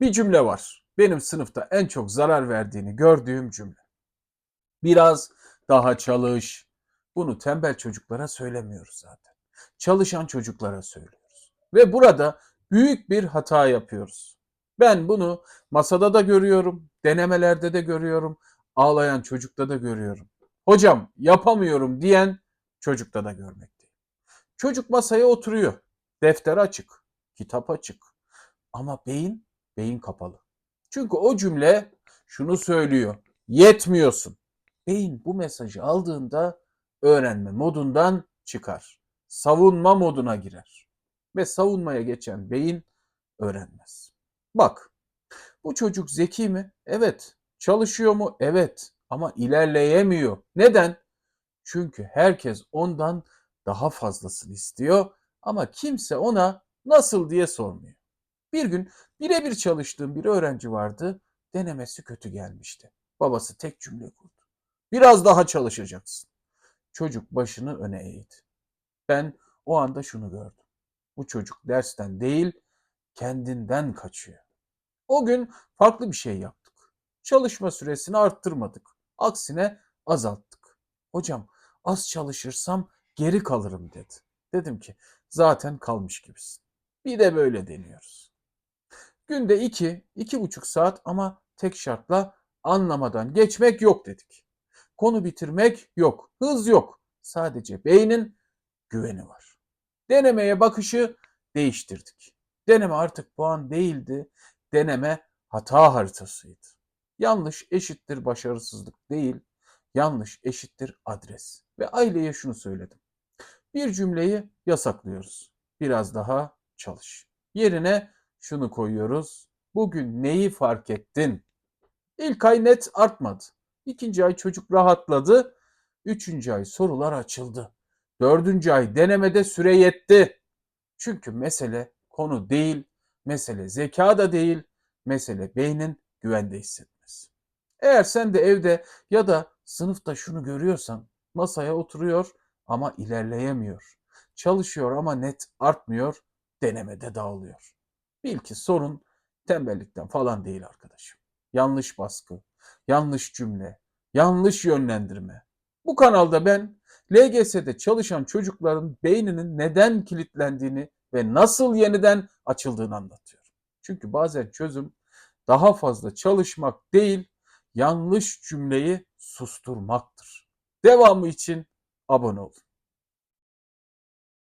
Bir cümle var. Benim sınıfta en çok zarar verdiğini gördüğüm cümle. Biraz daha çalış. Bunu tembel çocuklara söylemiyoruz zaten. Çalışan çocuklara söylüyoruz. Ve burada büyük bir hata yapıyoruz. Ben bunu masada da görüyorum, denemelerde de görüyorum, ağlayan çocukta da görüyorum. Hocam yapamıyorum diyen çocukta da görmekteyim. Çocuk masaya oturuyor. Defter açık, kitap açık. Ama beyin, beyin kapalı. Çünkü o cümle şunu söylüyor. Yetmiyorsun. Beyin bu mesajı aldığında öğrenme modundan çıkar. Savunma moduna girer. Ve savunmaya geçen beyin öğrenmez. Bak, bu çocuk zeki mi? Evet. Çalışıyor mu? Evet. Ama ilerleyemiyor. Neden? Çünkü herkes ondan daha fazlasını istiyor ama kimse ona nasıl diye sormuyor. Bir gün birebir çalıştığım bir öğrenci vardı. Denemesi kötü gelmişti. Babası tek cümle kurdu. Biraz daha çalışacaksın. Çocuk başını öne eğdi. Ben o anda şunu gördüm. Bu çocuk dersten değil, kendinden kaçıyor. O gün farklı bir şey yaptık. Çalışma süresini arttırmadık. Aksine azalttık. Hocam az çalışırsam geri kalırım dedi. Dedim ki zaten kalmış gibisin. Bir de böyle deniyoruz. Günde iki, iki buçuk saat ama tek şartla anlamadan geçmek yok dedik. Konu bitirmek yok, hız yok. Sadece beynin güveni var. Denemeye bakışı değiştirdik. Deneme artık puan değildi. Deneme hata haritasıydı. Yanlış eşittir başarısızlık değil. Yanlış eşittir adres. Ve aileye şunu söyledim. Bir cümleyi yasaklıyoruz. Biraz daha çalış. Yerine şunu koyuyoruz. Bugün neyi fark ettin? İlk ay net artmadı. İkinci ay çocuk rahatladı. Üçüncü ay sorular açıldı. Dördüncü ay denemede süre yetti. Çünkü mesele konu değil, mesele zeka da değil, mesele beynin güvende hissetmesi. Eğer sen de evde ya da sınıfta şunu görüyorsan masaya oturuyor ama ilerleyemiyor. Çalışıyor ama net artmıyor, denemede dağılıyor. Bil ki sorun tembellikten falan değil arkadaşım. Yanlış baskı, yanlış cümle, yanlış yönlendirme. Bu kanalda ben LGS'de çalışan çocukların beyninin neden kilitlendiğini ve nasıl yeniden açıldığını anlatıyorum. Çünkü bazen çözüm daha fazla çalışmak değil, yanlış cümleyi susturmaktır. Devamı için abone olun.